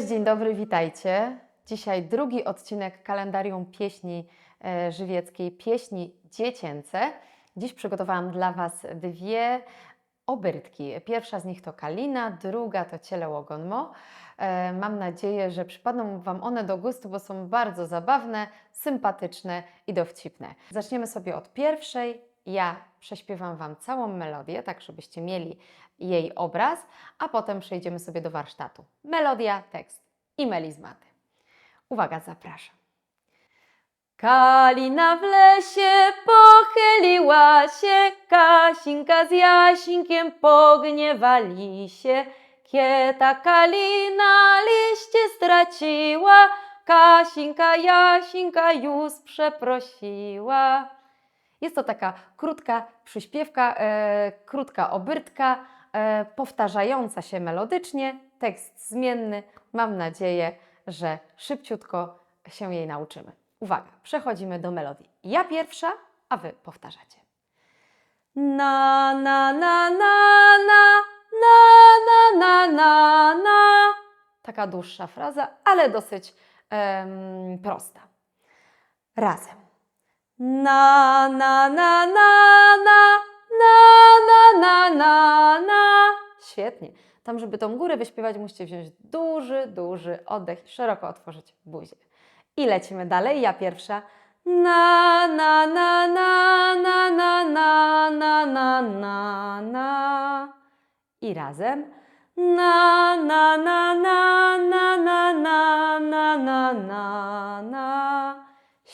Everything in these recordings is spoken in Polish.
Cześć, dzień dobry, witajcie. Dzisiaj drugi odcinek kalendarium pieśni e, żywieckiej, pieśni dziecięce. Dziś przygotowałam dla Was dwie obyrtki. Pierwsza z nich to Kalina, druga to Ciele Łogonmo. E, Mam nadzieję, że przypadną Wam one do gustu, bo są bardzo zabawne, sympatyczne i dowcipne. Zaczniemy sobie od pierwszej. Ja prześpiewam Wam całą melodię, tak żebyście mieli jej obraz, a potem przejdziemy sobie do warsztatu. Melodia, tekst i melizmaty. Uwaga, zapraszam. Kalina w lesie pochyliła się, Kasinka z Jasinkiem pogniewali się. Kieta Kalina liście straciła, Kasinka Jasinka już przeprosiła. Jest to taka krótka przyśpiewka, e, krótka obyrtka, e, powtarzająca się melodycznie, tekst zmienny. Mam nadzieję, że szybciutko się jej nauczymy. Uwaga, przechodzimy do melodii. Ja pierwsza, a Wy powtarzacie. Na, na, na, na, na, na, na, na, na, na. Taka dłuższa fraza, ale dosyć prosta. Razem. Na, na, na, na, na, na, na, na, na, na. Świetnie. Tam, żeby tą górę wyśpiewać, musicie wziąć duży, duży oddech i szeroko otworzyć buzię. I lecimy dalej. Ja pierwsza. Na, na, na, na, na, na, na, na, na, na, na. I razem. Na, na, na, na, na, na, na, na, na, na, na.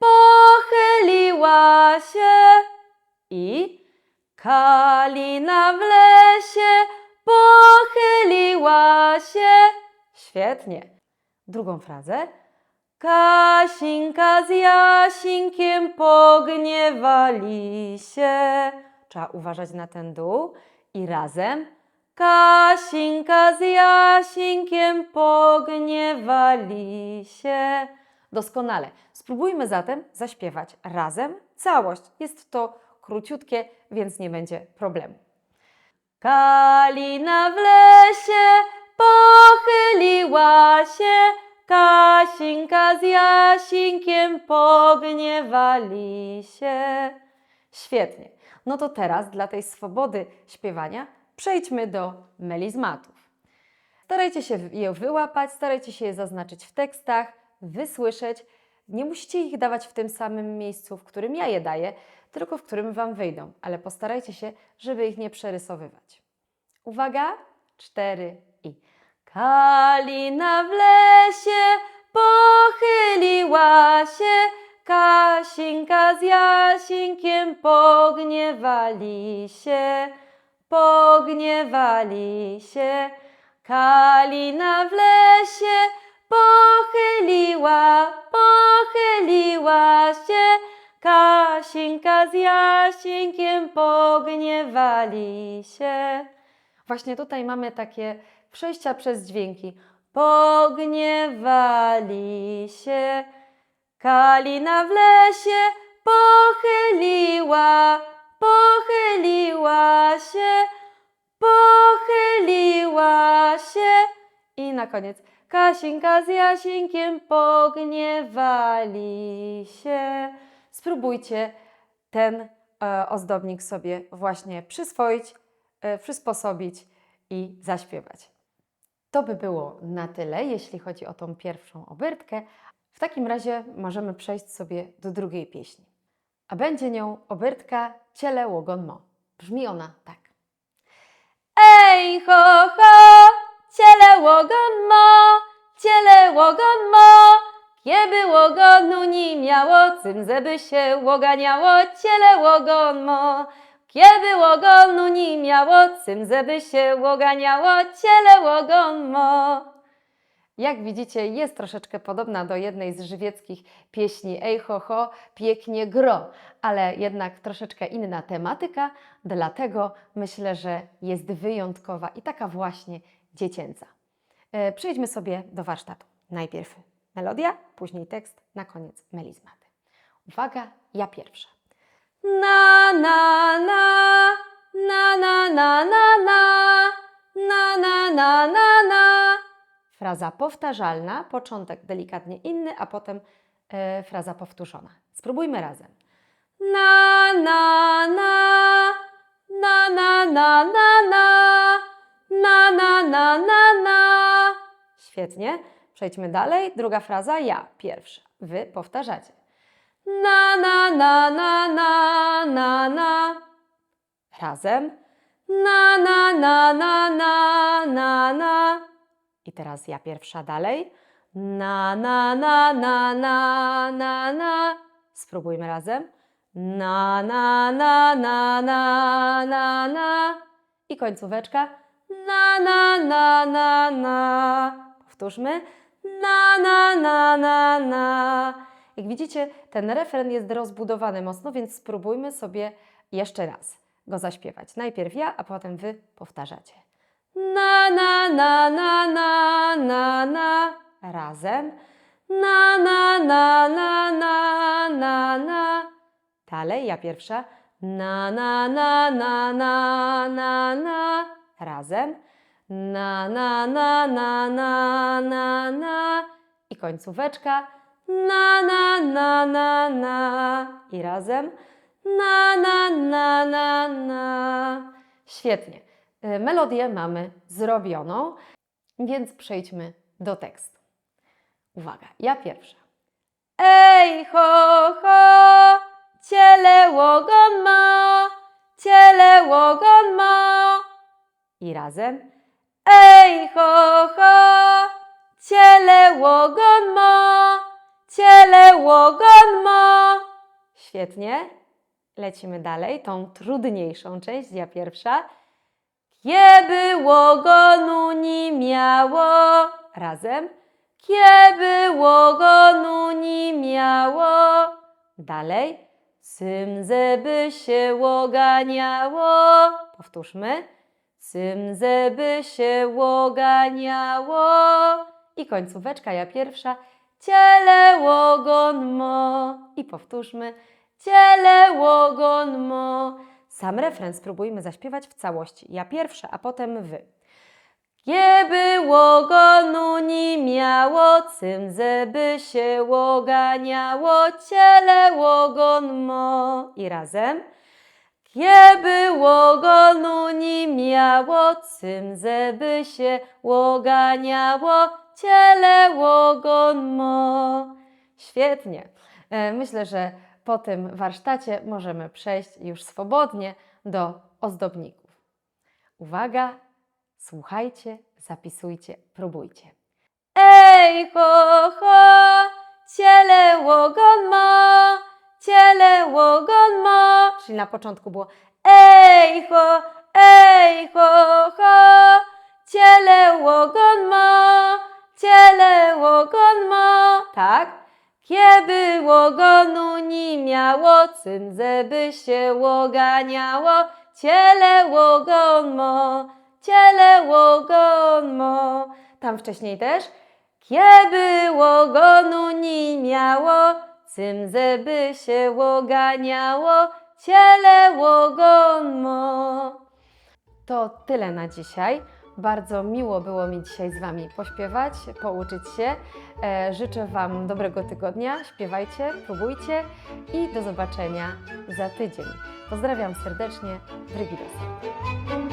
pochyliła się i Kalina w lesie pochyliła się. Świetnie. Drugą frazę. Kasinka z Jasinkiem pogniewali się. Trzeba uważać na ten dół. I razem. Kasinka z Jasinkiem pogniewali się. Doskonale. Spróbujmy zatem zaśpiewać razem całość. Jest to króciutkie, więc nie będzie problemu. Kalina w lesie pochyliła się, Kasinka z Jasinkiem pogniewali się. Świetnie. No to teraz dla tej swobody śpiewania przejdźmy do melizmatów. Starajcie się je wyłapać, starajcie się je zaznaczyć w tekstach, wysłyszeć. Nie musicie ich dawać w tym samym miejscu, w którym ja je daję, tylko w którym Wam wyjdą, ale postarajcie się, żeby ich nie przerysowywać. Uwaga, cztery i. Kalina w lesie pochyliła się, Kasinka z Jasinkiem pogniewali się, pogniewali się. Kalina w lesie pochyliła, pochyliła się, Kasinka z Jasinkiem pogniewali się. Właśnie tutaj mamy takie przejścia przez dźwięki. Pogniewali się. Kalina w lesie pochyliła na koniec. Kasinka z Jasinkiem pogniewali się. Spróbujcie ten e, ozdobnik sobie właśnie przyswoić, e, przysposobić i zaśpiewać. To by było na tyle, jeśli chodzi o tą pierwszą obyrtkę. W takim razie możemy przejść sobie do drugiej pieśni. A będzie nią obyrtka Ciele Łogon Mo. Brzmi ona tak. Ej ho ho, ciele miało, cym zeby się łoganiało, ciele łogon mo. Kieby łogonu nie miało, cym zeby się łoganiało, ciele łogon mo. Jak widzicie, jest troszeczkę podobna do jednej z żywieckich pieśni Ej ho ho, pięknie gro, ale jednak troszeczkę inna tematyka, dlatego myślę, że jest wyjątkowa i taka właśnie dziecięca. E, Przejdźmy sobie do warsztatu. Najpierw melodia, później tekst, na koniec melizmaty. Uwaga, ja pierwsza. Na na na na na na na na na na na na na Fraza powtarzalna, początek delikatnie inny, a potem e, fraza powtórzona. Spróbujmy razem. Na na na na na na na na na na na na na Świetnie. Przejdźmy dalej. Druga fraza ja, pierwsza. Wy powtarzacie. Na na na na na na na Razem. Na na na na na na na I teraz ja pierwsza dalej. Na na na na na na na Spróbujmy razem. Na na na na na na na I końcóweczka. Na na na na na Powtórzmy. Na na na na na Jak widzicie, ten refren jest rozbudowany mocno, więc spróbujmy sobie jeszcze raz go zaśpiewać. Najpierw ja, a potem wy powtarzacie. Na na na na na na na razem. Na na na na na na na Dalej, ja pierwsza. Na na na na na na na razem. Na na na na na na na i końcóweczka. Na na na na na i razem. Na na na na na. Świetnie. Y, Melodię mamy zrobioną, więc przejdźmy do tekstu. Uwaga, ja pierwsza. Ej ho ho, ciele łogon ma, ciele łogon ma. I razem. Ej ho ho, ciele łogon ma, ciele łogon ma. Świetnie. Lecimy dalej, tą trudniejszą część, ja pierwsza. Kieby łogonu nie miało. Razem. Kieby łogonu nie miało. Dalej. Symze by się łoganiało. Powtórzmy. Symze by się łoganiało. I końcóweczka, ja pierwsza. Ciele łogon mo. I powtórzmy. Ciele łogon mo. Sam refren spróbujmy zaśpiewać w całości. Ja pierwsza, a potem wy. Kieby łogonu nie miało, cymze by się łoganiało, ciele łogon mo. I razem. Kieby łogonu nie miało, cymze by się łoganiało, ciele łogon mo. Świetnie. E, Myślę, że po tym warsztacie możemy przejść już swobodnie do ozdobników. Uwaga, słuchajcie, zapisujcie, próbujcie. Ej ho ho, ciele łogon ma, ciele łogon ma. Czyli na początku było ej ho, ej ho ho, ciele łogon ma, ciele łogon ma. Tak? Kieby łogonu nie miało, cymze by się łoganiało, ciele łogon mo, ciele łogon mo. Tam wcześniej też. Kieby łogonu nie miało, cymze by się łoganiało, ciele łogon mo. To tyle na dzisiaj. Bardzo miło było mi dzisiaj z Wami pośpiewać, pouczyć się. E, życzę Wam dobrego tygodnia. Śpiewajcie, próbujcie i do zobaczenia za tydzień. Pozdrawiam serdecznie, Brygidosa.